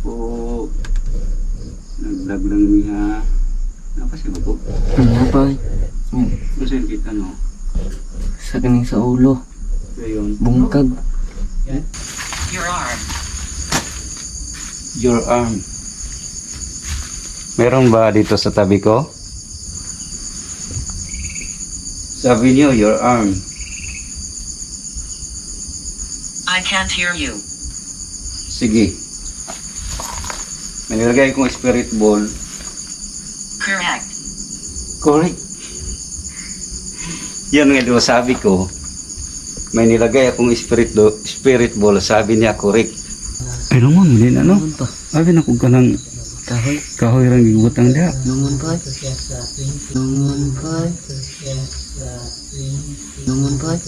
po. Nag-vlog lang niya. Napasya ba po? Ano pa? Yan, Kasi kita no. Sa kaning sa ulo. So yun. Bungkag. Your arm. Your arm. Meron ba dito sa tabi ko? Sabi niyo, your arm. I can't hear you. Sige. May nilagay kong spirit ball. Correct. Correct. Yan nga diba sabi ko. May nilagay akong spirit, do, spirit ball. Sabi niya, correct. Ay, naman, hindi na, no? Pa. Sabi na kung ka ng Kahoy. kahoy rang gigutang diya. Lungon pa. Lungon pa. Lungon pa.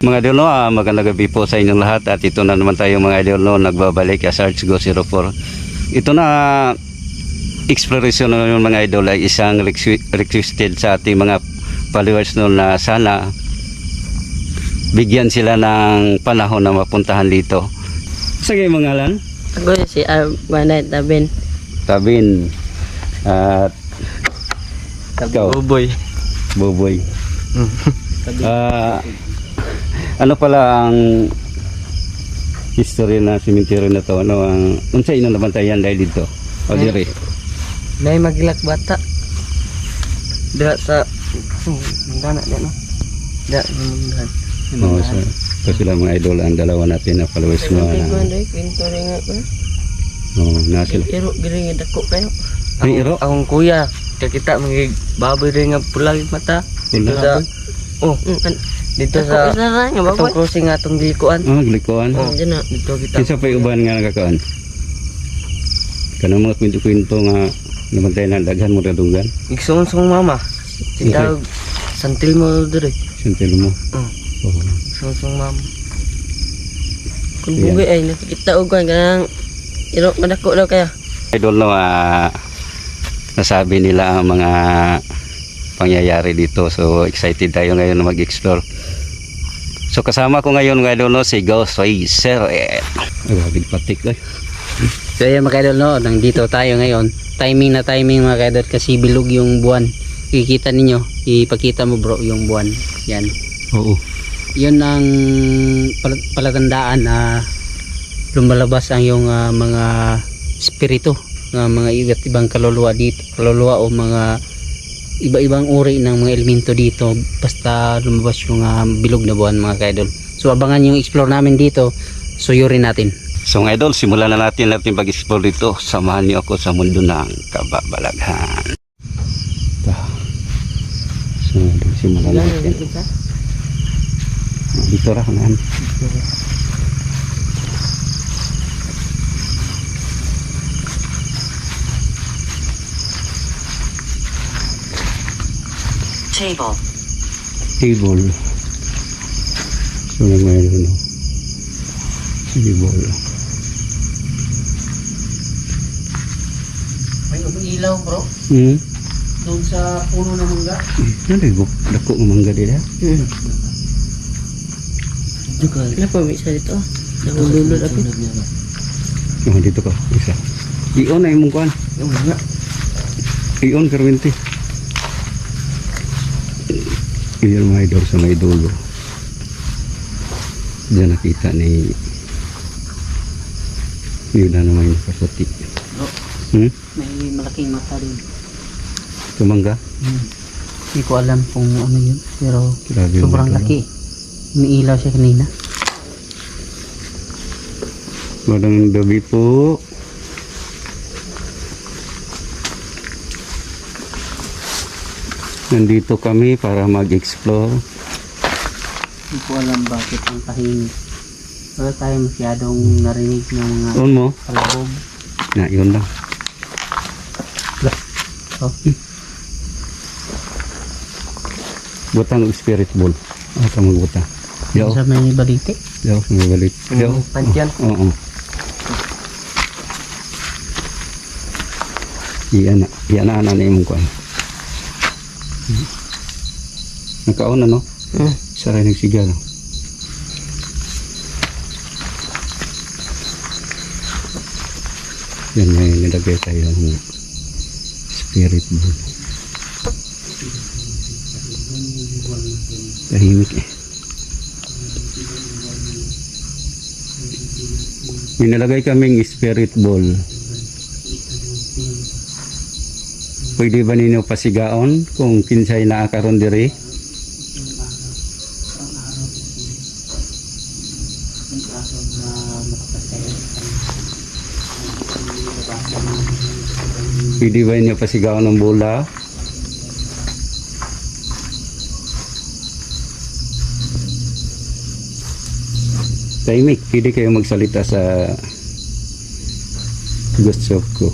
Mga idol no, ah, magandang gabi po sa inyong lahat at ito na naman tayo mga idol no, nagbabalik sa Arts Go 04. Ito na exploration na yung mga idol ay isang requ- requested sa ating mga followers no na sana bigyan sila ng panahon na mapuntahan dito. Sa kayo mga lan? Ako si Arbanay Tabin. Tabin at ikaw, Buboy. Boboy. Ah, ano pala ang history na cemetery na to? Ano ang unsa ino nabantayan dahil dito? O dire. May magilak bata. Diha sa Mangana niya no. Diha sa Mangana. Oh, so, ito sila mga idol ang dalawa natin na followers mo. Pinto Na, rin nga ko. oh, na sila. Iro giring dako kayo. Ay, iro. Akong kuya, kaya kita mga baboy rin nga pula yung mata. Dito Pula? sa Oh, dito sa Itong crossing nga itong likuan. Oh, glikuan. Oh, dyan na. Dito kita. Kinsa pa uban nga nagkakaan? Kanang mga kwento-kwento nga nabantayan na daghan mo radunggan. Igsong-song mama. Sita santil mo dire. Sintil mo. Oh. Oh. Song-song mama. Kung bugi ay nakikita og kan kanang iro madako daw kaya. Idol no, ah, nasabi nila ang mga pangyayari dito. So excited tayo ngayon na mag-explore. So kasama ko ngayon mga idol no, si Ghost Racer. Grabe patik eh. So yan mga idol no, nandito tayo ngayon. Timing na timing mga idol kasi bilog yung buwan. Kikita ninyo, ipakita mo bro yung buwan. Yan. Oo. Yun ang pal- palatandaan na lumalabas ang yung ah, mga spirito ng mga iba't ibang kaluluwa dito, kaluluwa o mga iba-ibang uri ng mga elemento dito basta lumabas yung ah, bilog na buwan mga kaidol. So abangan yung explore namin dito, suyurin natin. So mga idol, simulan na natin natin pag-explore dito. Samahan niyo ako sa mundo ng kababalaghan. So, simulan natin. Ah, Dito ra kanan. Table. Table. So, na mayroon no. Table. May ilaw bro, Hmm. doon sa puno ng mangga. Ano ko? Dako ng mangga dito. Hmm. Juga. Kenapa bisa dito? Dahulu tapi. Oh, dito ka. Isa. Ion na imong kuan. Yung mangga. Iyon karwente. Iyon mga idol sa may dulo. Diyan nakita ni yun na naman yung kaputi. Bro, Hmm? may malaking mata rin. Tumangga? Hmm. Hindi ko alam kung ano yun, pero Grabe sobrang laki. Umiilaw siya kanina. Magandang gabi po. Nandito kami para mag-explore. Hindi ko alam bakit ang tahimik. Wala tayo masyadong narinig ng mga Doon mo? kalabog. Na, yun lang. Oh. Butang spirit ball. Ah, ka magbutang. Yo, Sa may balite. yo, may balik. Yo. Yung Pantiyan. Oo. Iyan na. Iyan na ano na na imong kuan. Nakaon na no? Hmm. Sa rin nagsiga no? Yan may nilagay tayo ng spirit bowl. Tahimik eh. May nilagay kaming spirit bowl. Pwede ba ninyo pasigaon kung kinsay naakaroon diri? Pwede ba ninyo pasigaon ng bola? Tahimik, pwede kayo magsalita sa gusto ko.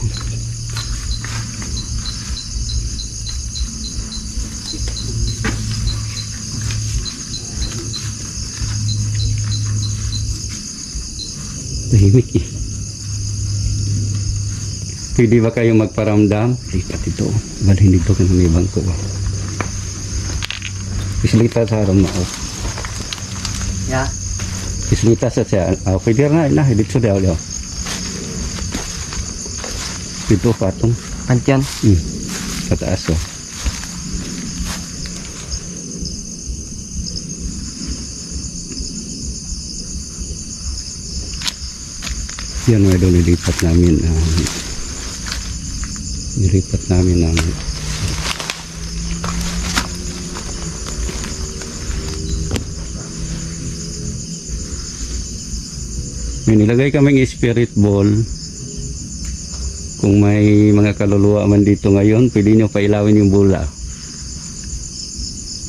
Tahimik eh. Pwede ba kayo magparamdam? Lipat ito. Balhin dito ka ng ibang ko. Islita sa harap na ako. Ya. Islita sa siya. Ah, pwede na. Na, dito daw daw. Dito patong. Pantian. Hmm. Sa taas oh. Yan mga doon nilipat namin ang nilipat namin ang may nilagay kaming spirit ball kung may mga kaluluwa man dito ngayon, pwede nyo pailawin yung bola.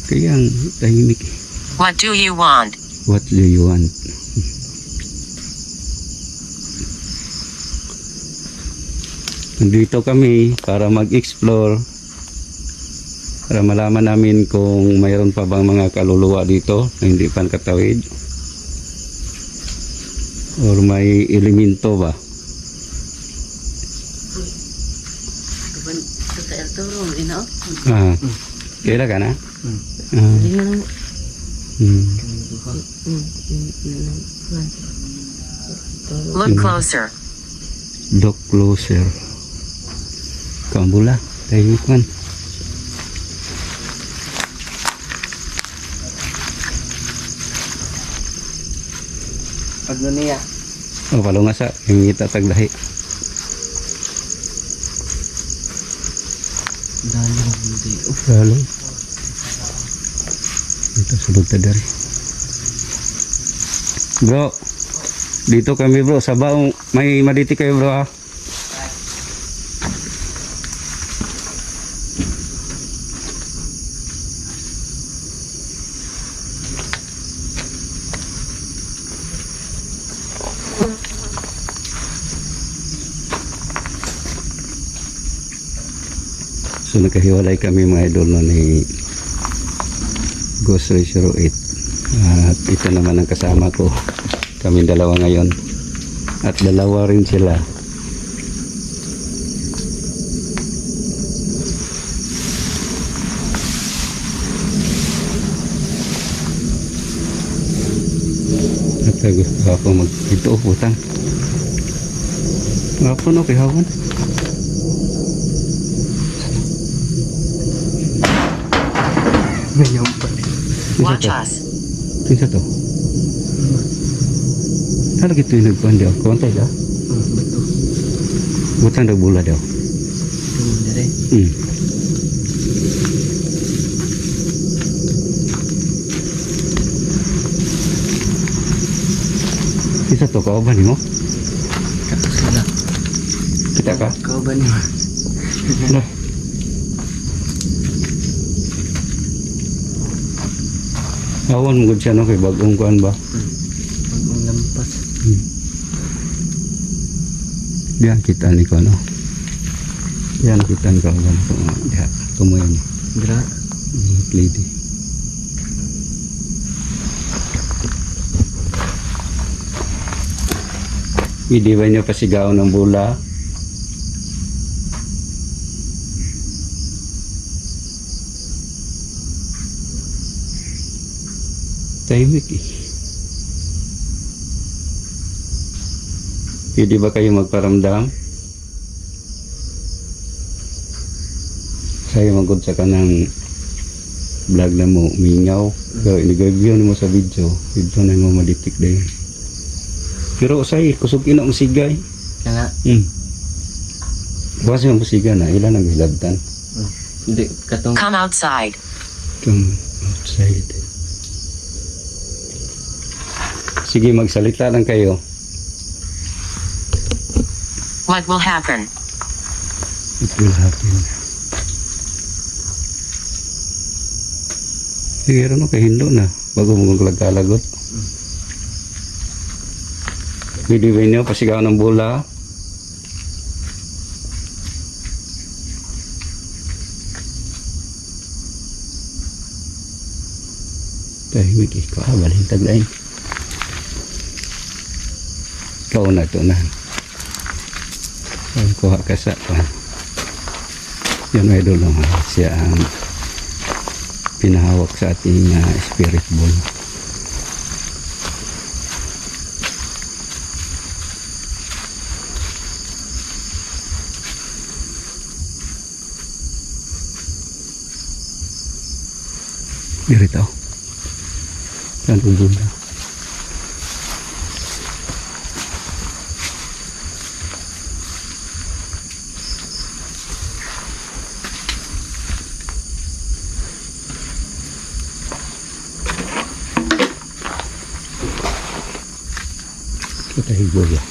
Kaya ang tahimik. eh. What do you want? What do you want? Nandito kami para mag-explore para malaman namin kung mayroon pa bang mga kaluluwa dito na hindi pa nakatawid. Or may elemento ba? Ah kaya ka na? Ah, hmm. Look closer. Look closer. Kambula, tahimik man. Pag niya. Oh, palo nga sa, yung ngita taglahi. Dalo hindi. Palo. Ito, sulod ta dari. Bro, dito kami bro, sa baong, may maditi kayo bro ha. So nagkahiwalay kami mga idol no ni Ghost Ray 08 At ito naman ang kasama ko. Kami dalawa ngayon. At dalawa rin sila. At uh, gusto ako mag ito utang Nga po no kihawan Ngayon Watch to? us. Kinsa to? Ano gitu yung nagkuhan daw? Kontay daw? Hmm, betul. Butang daw bula daw. Na. Hmm. Kinsa to? Kauban mo? Kato sila. Kita ka? Kau ba niyo? Lah. Awan mo siya no kay bagong kuan ba? Pag ang lampas. Diyan kita ni ko no. Diyan kita ni ko. Diha tumoy ni. Gra. Mm, lady. Hindi ba niyo pasigaw ng bula? Tahimik eh. Pwede ba kayo magparamdam? Sa'yo magod sa kanang vlog na mo, mingaw. Pero inigagyo mo sa video. Video na mo maditik din. Pero say, kusog ina ang sigay. Kaya nga, Hmm. Bukas yung musiga na, ilan ang hilabtan? hindi, katong Come outside. Come outside. Sige, magsalita lang kayo. What will happen? It will happen. Sige, ano kahindo na bago mo maglagkalagot. Pwede ba niyo pasigaw ng bola? Tahimik ikaw, balintag lain. Ikaw na ito na. Ang kuha ka sa pan. Yan may dulo nga. Siya ang pinahawak sa ating ah, spirit ball. Dirito. Yan ang bunda. Kita hibur ya.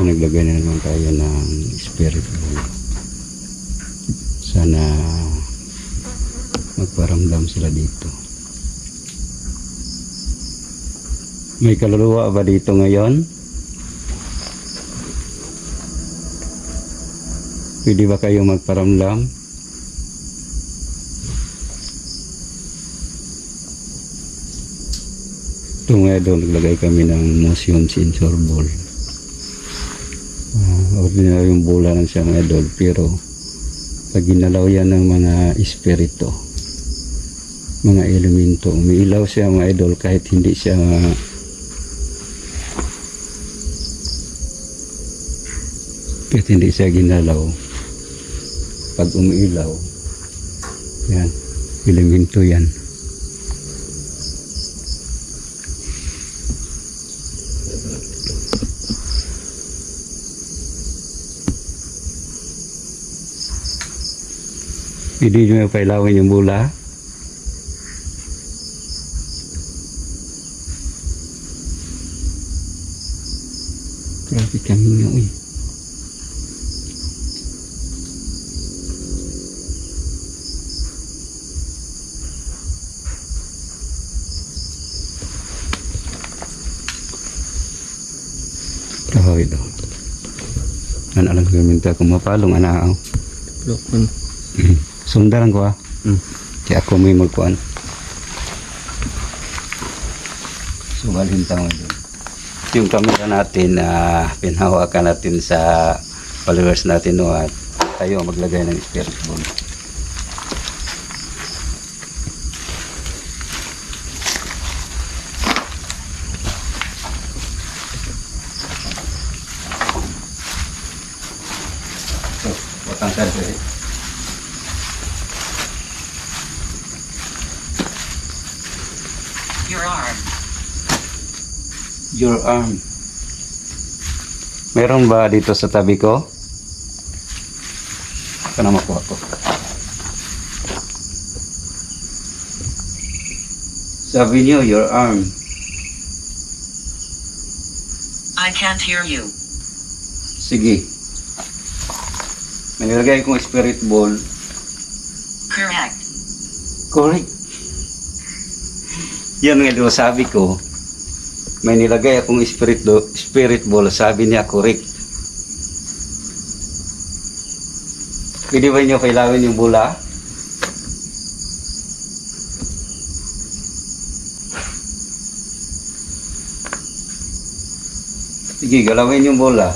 Ang naglagay na naman tayo ng spirit. Sana magparamdam sila dito. May kaluluwa ba dito ngayon? Pwede ba kayo magparamdam? Ito nga doon, naglagay kami ng motion sensor ball. Uh, ordinary yung bola lang siya mga idol, pero pag ginalaw yan ng mga espiritu, mga elemento, umiilaw siya mga idol kahit hindi siya kahit hindi siya ginalaw pag umiilaw. Yan elemento yan. Hindi nyo pailawin yung bula grabe kami nga uy Kahoy daw. Ano alam ko minta kung mapalong anaaw. lokon. Sundaran ko ah. Hmm. Kaya ako may magkuhan. So, balhin tayo doon. Yung camera natin na pinhawakan natin sa followers natin no at tayo maglagay ng spirit ball. So, watang sa dito. Your arm. Your arm. Meron ba dito sa tabi ko? Ito na makuha ko. Sabi niyo, your arm. I can't hear you. Sige. May nilagay kong spirit ball. Correct. Correct. Yan nga daw sabi ko. May nilagay akong spirit, do, spirit ball. Sabi niya, correct. Pwede ba niyo kailawin yung bula? Sige, galawin yung bola.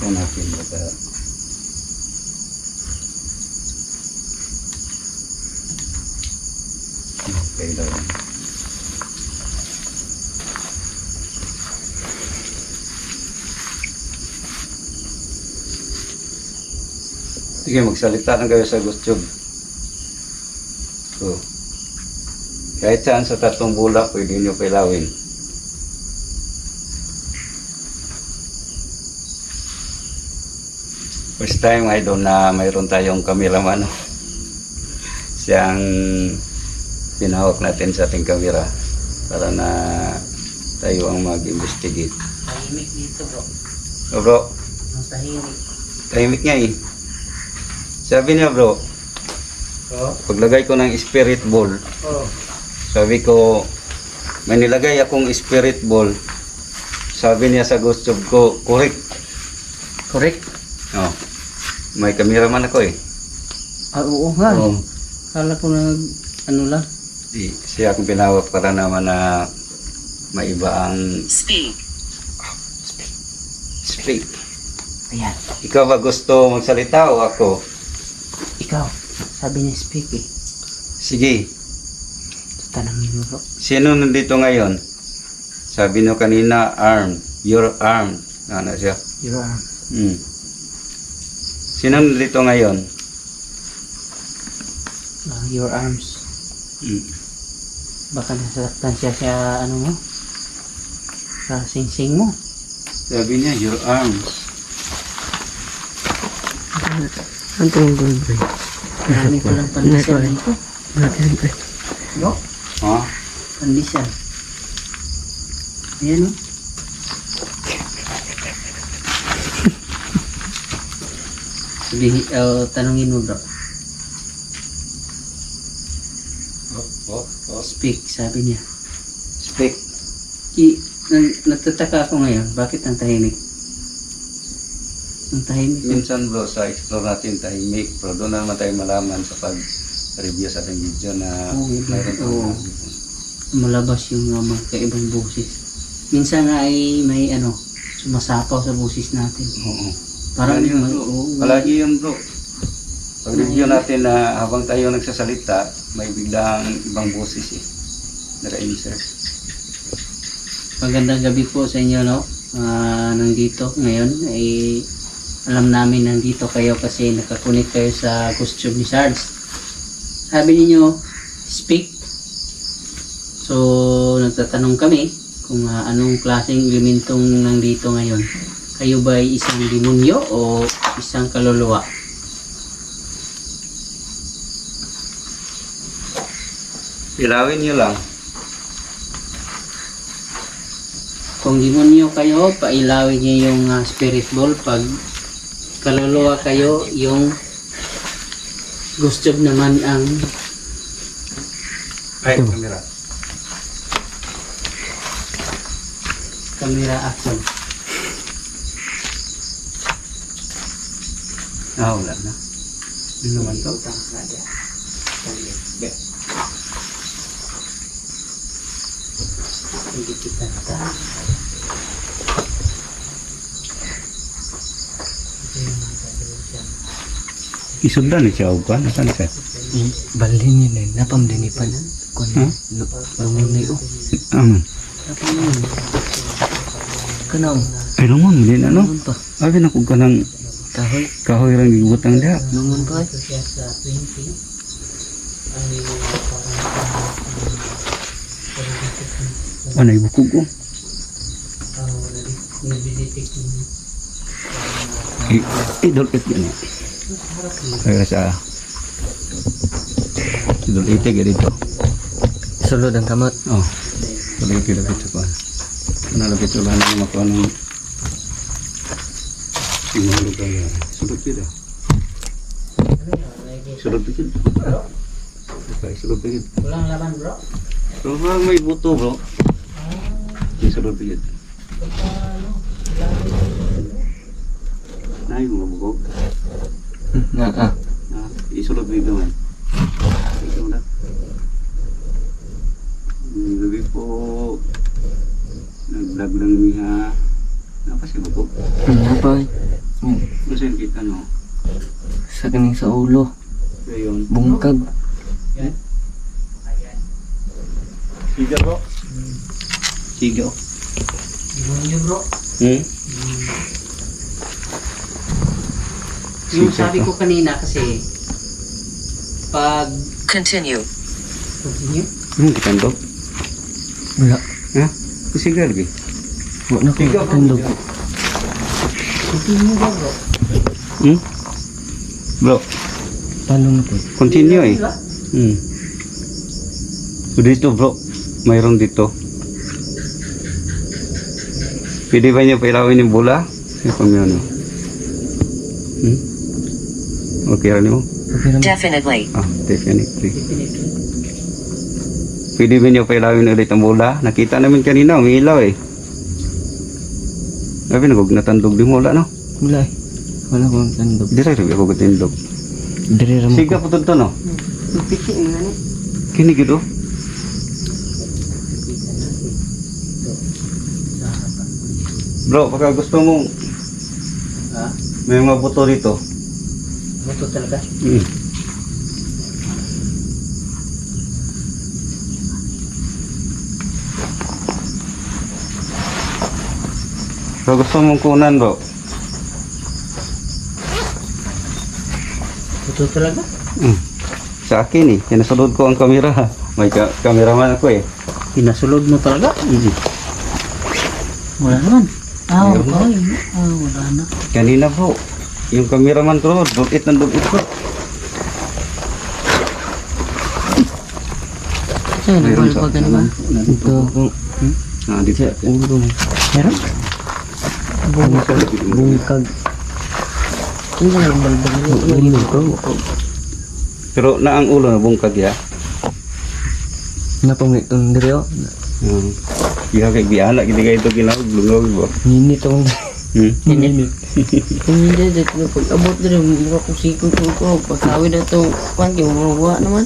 Ito natin baka. Okay daw. Sige, magsalita na kayo sa gusto. So, kahit saan sa tatlong bola, pwede nyo pailawin. First time idol na mayroon tayong cameraman. Siyang pinahawak natin sa ating camera para na tayo ang mag-investigate. Tahimik dito bro. Oh, bro, Ang tahimik. tahimik nga eh. Sabi niya bro, Oh. paglagay ko ng spirit ball, Oh. sabi ko, may nilagay akong spirit ball. Sabi niya sa gusto ko, correct. Correct? Oh, may cameraman ako eh. Ah, oo nga. Oh, Kala ko na ano lang. Di, siya akong pinawak para naman na maiba ang Speak. speak. Ayan. Ikaw ba gusto magsalita o ako? Ikaw. Sabi niya speak eh. Sige, Tanangin mo bro. sino nandito ngayon? Sabi niyo kanina, arm. Your arm. Ano siya? Your arm. Hmm. Sino nandito ngayon? Ah, your arms. Hmm. Baka nasasaktan siya sa ano mo? Sa singsing mo. Sabi niya, your arms. Ano yung ball boy? Marami ko lang pandesal dito. Natin pre. No? Ha? Pandesal. Ayan o. Sabihin, uh, tanungin mo bro. Oh, oh, oh. Speak, sabi niya. Speak. I, nag, nagtataka ako ngayon, bakit ang tahimik? Ang tahimik. Minsan bro, sa explore natin tahimik, pero doon na naman tayo malaman sa pag-review sa ating video na Oo, mayroon oo. tayong malabas yung uh, magkaibang boses. Minsan nga ay may ano, sumasapaw sa boses natin. Oo. Parang Palagi yun, may, bro. oo, Palagi yun bro. Pag review natin na habang tayo nagsasalita, may biglang ibang boses eh. Naka-insert. Magandang gabi po sa inyo, no? Ah, nandito ngayon ay alam namin nandito kayo kasi nakakunik kayo sa costume Sarge. Sabi niyo speak. So, nagtatanong kami kung ah, anong klaseng elementong nandito ngayon. Kayo ba ay isang demonyo o isang kaluluwa? Pilawin nyo lang. Kung demonyo kayo, pailawin niyo yung ah, spirit ball. Pag kaluluwa kayo, yung gusto naman ang Ay, camera. camera action. Ah, wala na. Ano naman to? Hindi kita ta. Isundan ni siya ba? Nasaan siya? Balin yun eh. Napam din ipan. Kung Hmm? lumunay o. Aman. Kanang. Ay, lumon, hindi na no? Lumun pa. Abi na kung ka ng Kahoy. kahoy lang gibutang diha. Lumun pa. Siya sa 20 ay Ano, ibukog ko. nabidetect yung I- Idol it yan eh. Kaya sa Idol it eh dito. Sulod ang kamot. Oh. Tuloy ko lapit sa kuan. Ano lapit sa bahan ng makuha ng Simulog kayo. Sulod kita. Sulod. Okay, sulod kita. Walang laman bro. Parang may buto bro. May sulod kita. Nay, mga bukog. Nga ah. Ah, isulod dito man. Ito na. Gabi po, nag daglang niya. Apa si buko? Ano pa? Hmm. Kasi kita no. Sa kaning sa ulo. Ayun. Bungkag. Siga bro. Siga oh. Demonyo bro. Hmm? Yung Siga sabi ka. ko kanina kasi pag Continue. continue, Hmm, kita ndo. Wala. Ha? Siga lagi. Wala na ko katandog. continue ba bro? Hmm? Bro, Talo na po. continue eh. Hmm. So dito bro, mayroon dito. Pwede ba niyo pailawin yung bola? Yung kung yun. oh. Hmm? Okay rin mo? Definitely. Ah, definitely. Definitely. Pwede ba niyo pailawin ulit ang bola? Nakita namin kanina, umiilaw eh. Sabi, nagog natandog din mo wala, no? Wala eh. Wala ko katandog. Dire rin ako katindog. Dire ra mo Siga po to, no? Piti mo na ni. Kini gitu. Bro, pagka gusto mo Ha? may mga buto dito. Buto talaga. Mm. Bro, gusto mong kunan bro? Buto talaga. Mm. Sa akin eh, sinasunod ko ang kamera. May ka cameraman ako eh. Pinasulod mo talaga. Mm. Wala naman. Ah, okay. Ah, wala na. Kanina bro, yung cameraman ko, dugit ng dugit ko. Saan Meron sa- nagbalbagan ba? Ito kung Ah, dito. ulo. Meron? Bungkag. Bungkag. Niya? Ulo ko. Pero na ang ulo na bungkag ya. Napamit itong dire oh. Hmm. Iya kay biala gid kay ito kinawag lungog ba. Ninit akong Hmm. Ninit. Kung hindi, dito na pag-abot dire, mura ko sikot ko ko. Pagkawin na ito, kwan, kaya mawa naman.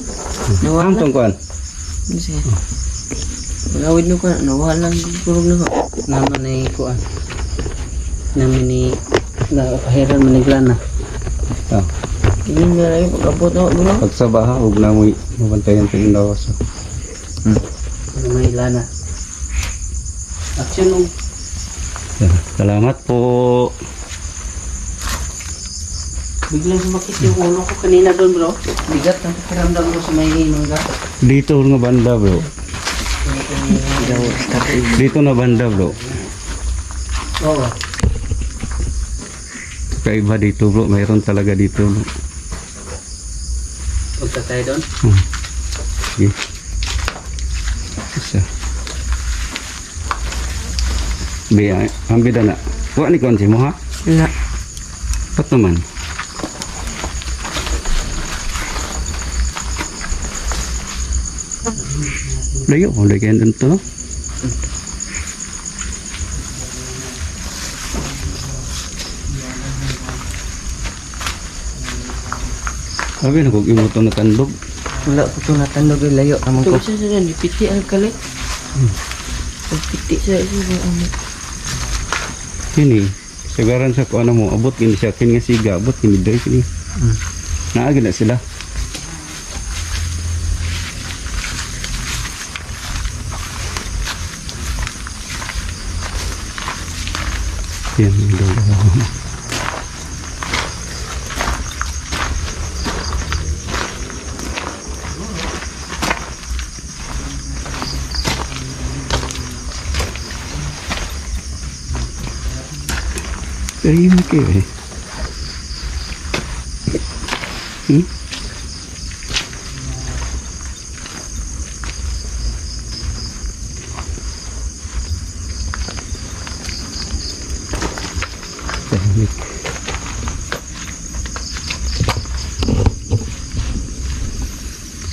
Nawala. Ang tong kuan. Ano siya? Pag-awid na ko, nawala lang kurog na ko. Naman ni kuan. Namin ni nakapahiran manigla na. Ah, Hindi na rin pag-abot na ko. pag sa baha ug na mo mabantayan sa indawas. Ano may lana. Action mo. Salamat po. Biglang sumakit yung ulo ko kanina doon bro. Bigat ang pakiramdam ko sa may mangga. Dito nga banda bro. Dito na banda bro. Oo. Kaiba dito bro, mayroon talaga dito bro. Punta tayo doon. Hmm. Sige. Isa. Biya, ang bida na. Wa ni konsi mo ha? Wala. Ba't naman? Layo, ulit kayo dito. no? Sabi na kung imo na tandog. Wala ko ito natandog yung layo. Naman ko. Ito siya siya, dipiti ang kalit. Dipiti siya siya. Ano. Kini, sagaran sa kung ano mo, abot kini siya, kini nga siga, abot kini dre kini. Naagi na sila. Yan, yung dalawa. Tahimik kayo eh. Hmm?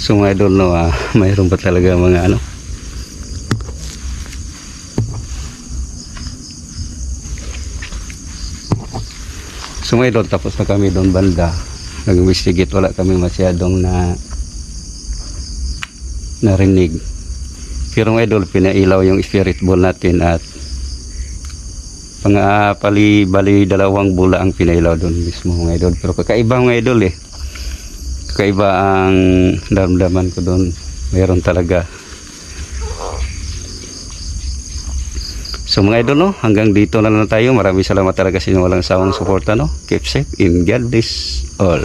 So mga idol no, ah, mayroon pa talaga mga ano, So mga tapos na kami doon banda. Nag-investigate, wala kami masyadong na narinig. Pero mga idol, pinailaw yung spirit ball natin at Pang bali dalawang bula ang pinailaw doon mismo mga idol. Pero kakaiba mga idol eh. Kakaiba ang daramdaman ko doon. Meron talaga. So mga idol no, hanggang dito na lang tayo. Maraming salamat talaga sa inyo walang sawang suporta no. Keep safe in God bless all.